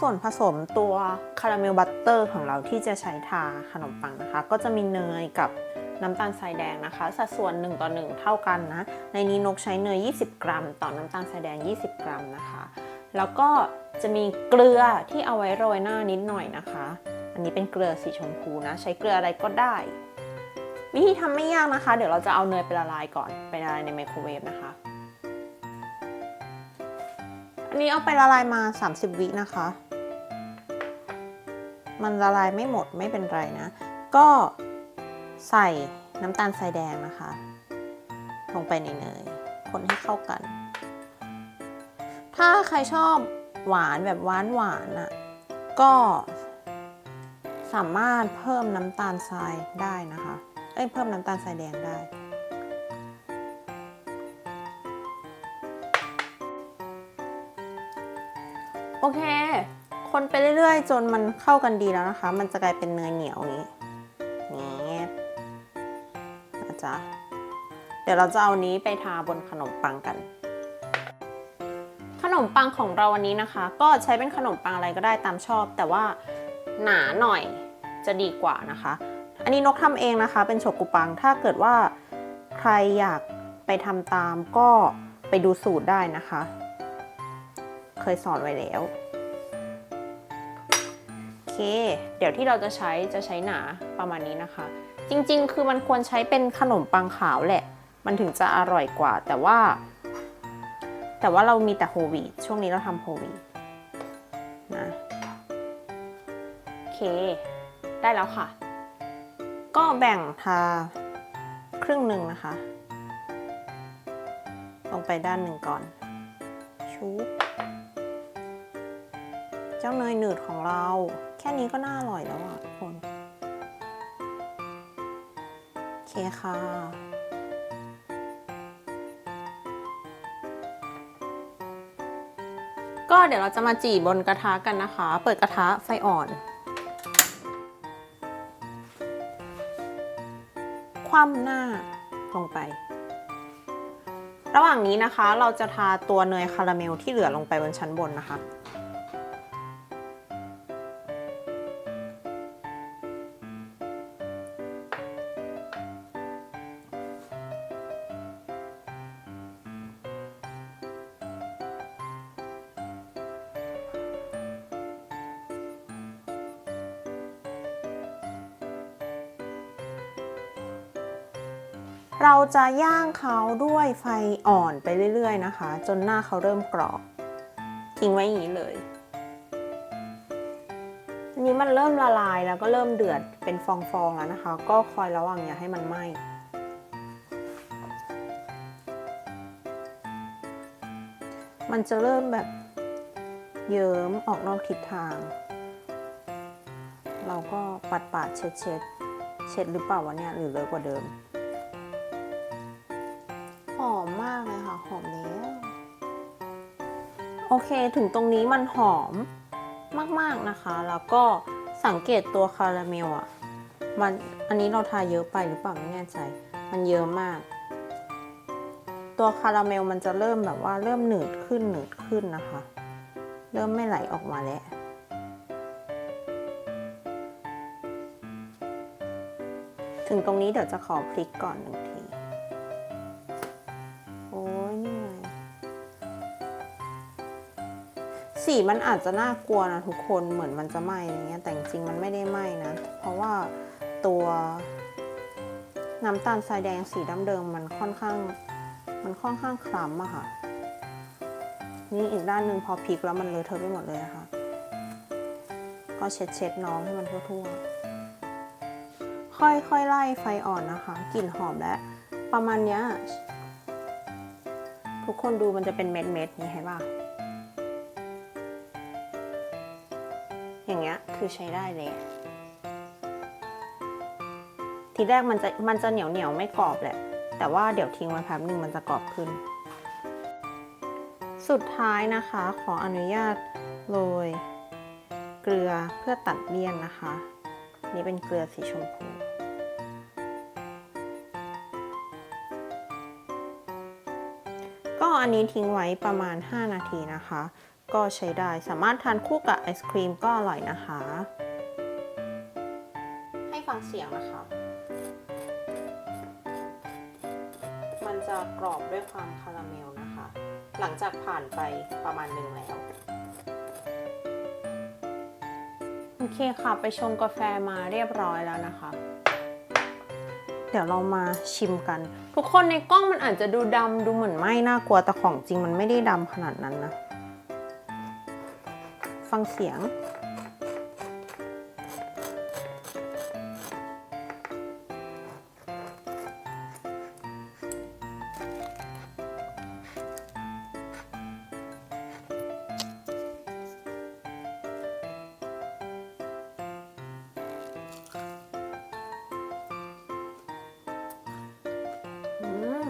ส่วนผสมตัวคาราเมลบัตเตอร์ของเราที่จะใช้ทาขนมปังนะคะ ก็จะมีเนยกับน้ำตาลทรายแดงนะคะ สัดส่วน 1 ต่อ 1 เท่ากันนะ ในนี้นกใช้เนย 20 กรัม ต่อน้ำตาลทรายแดง 20 กรัมนะคะ แล้วก็จะมีเกลือที่เอาไว้โรยหน้านิดหน่อยนะคะ อันนี้เป็นเกลือสีชมพูนะ ใช้เกลืออะไรก็ได้ วิธีทำไม่ยากนะคะ เดี๋ยวเราจะเอาเนยไปละลายก่อนไปละลายในไมโครเวฟนะคะ อันนี้เอาไปละลายมา 30 วินะคะ มันละลายไม่หมดไม่เป็นไรนะ ก็ใส่น้ำตาลทรายแดงนะคะ ลงไปในเนยคนให้เข้ากัน ถ้าใครชอบหวานแบบหวานหวานอะก็สามารถเพิ่มน้ำตาลทรายได้นะคะ เอ้ยเพิ่มน้ำตาลทรายแดงได้ โอเค คนไปเรื่อยๆ จนมันเข้ากันดีแล้วนะคะ มันจะกลายเป็นเนยเหนียวอย่างนี้เงี้ยนะจ๊ะเดี๋ยวเราจะเอานี้ไปทาบนขนมปังกัน ขนมปังของเราวันนี้นะคะ ก็ใช้เป็นขนมปังอะไรก็ได้ตามชอบ แต่ว่าหนาหน่อยจะดีกว่านะคะ อันนี้นกทำเองนะคะ เป็นโชกุปัง ถ้าเกิดว่าใครอยากไปทำตามก็ไปดูสูตรได้นะคะ เคยสอนไว้แล้ว เค เดี๋ยวที่เราจะใช้จะใช้หนาประมาณนี้นะคะ จริงๆ คือมันควรใช้เป็นขนมปังขาวแหละ มันถึงจะอร่อยกว่า แต่ว่า แต่ว่าเรามีแต่โฮวีช่วงนี้เราทำโฮวีนะโอเค ได้แล้วค่ะ ก็แบ่งทาครึ่งหนึ่งนะคะ ลงไปด้านหนึ่งก่อน ชุบเจ้าเนยหนืดของเรา ค่นี้ก็น่าอร่อยแล้วอะทุกคน โอเคค่ะ ก็เดี๋ยวเราจะมาจีบนกระทะกันนะคะ เปิดกระทะไฟอ่อน คว่ำหน้าลงไป ระหว่างนี้นะคะเราจะทาตัวเนยคาราเมลที่เหลือลงไปบนชั้นบนนะคะ เราจะย่างเขาด้วยไฟอ่อนไปเรื่อยๆนะคะ จนหน้าเขาเริ่มกรอบทิ้งไว้อย่างนี้เลยอันนี้มันเริ่มละลายแล้วก็เริ่มเดือดเป็นฟองๆแล้วนะคะ ก็คอยระวังอย่าให้มันไหม้มันจะเริ่มแบบเยิ้มออกนอกทิศทาง เราก็ปัดปาดๆเช็ดเช็ดๆเช็ดหรือเปล่าวะเนี่ยหรือเลอะกว่าเดิม หอมมากเลยค่ะ หอมแล้ว โอเคถึงตรงนี้มันหอมมากๆนะคะ แล้วก็สังเกตตัวคาราเมลอะมันอันนี้เราทาเยอะไปหรือเปล่าไม่แน่ใจ มันเยอะมาก ตัวคาราเมลมันจะเริ่มแบบว่าเริ่มหนืดขึ้นหนืดขึ้นนะคะ เริ่มไม่ไหลออกมาแล้วถึงตรงนี้เดี๋ยวจะขอพลิกก่อนหนึ่งที สีมันอาจจะน่ากลัวนะทุกคนเหมือนมันจะไหม้อะไรเงี้ยแต่จริงมันไม่ได้ไหม้นะ เพราะว่าตัวน้ำตาลทรายแดงสีดำเดิมมันค่อนข้าง มันค่อนข้างคล้ำอะค่ะ นี่อีกด้านหนึ่งพอพลิกแล้วมันเลอะเทอะไปหมดเลยนะคะ ก็เช็ดเช็ดน้องให้มันทั่วๆ ค่อยๆไล่ไฟอ่อนนะคะกลิ่นหอมและ ประมาณเนี้ยทุกคนดูมันจะเป็นเม็ดเม็ดๆนี่เห็นป่ะ อย่างเงี้ยคือใช้ได้เลย ทีแรกมันจะมันจะเหนียวเหนียวไม่กรอบแหละ แต่ว่าเดี๋ยวทิ้งไว้แป๊บหนึ่งมันจะกรอบขึ้น สุดท้ายนะคะขออนุญาตโรยเกลือเพื่อตัดเลี่ยนนะคะ นี่เป็นเกลือสีชมพูก็อันนี้ทิ้งไว้ประมาณ 5 นาทีนะคะ ก็ใช้ได้สามารถทานคู่กับไอศครีมก็อร่อยนะคะ ให้ฟังเสียงนะคะ มันจะกรอบด้วยความคาราเมลนะคะ หลังจากผ่านไปประมาณหนึ่งแล้ว โอเคค่ะ ไปชงกาแฟมาเรียบร้อยแล้วนะคะเดี๋ยวเรามาชิมกัน ทุกคนในกล้องมันอาจจะดูดำดูเหมือนไหม้น่ากลัวแต่ของจริงมันไม่ได้ดำขนาดนั้นนะ ฟังเสียง อืม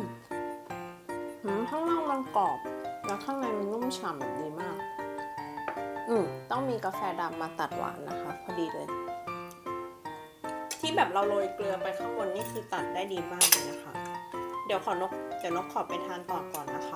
อืมข้างนอกมันกรอบ แล้วข้างในมันนุ่มฉ่ำดีมาก อืมต้องมีกาแฟดำมาตัดหวานนะคะ พอดีเลย ที่แบบเราโรยเกลือไปข้างบนนี่คือตัดได้ดีมากเลยนะคะ เดี๋ยวขอนกเดี๋ยวนกขอไปทานต่อก่อนนะคะ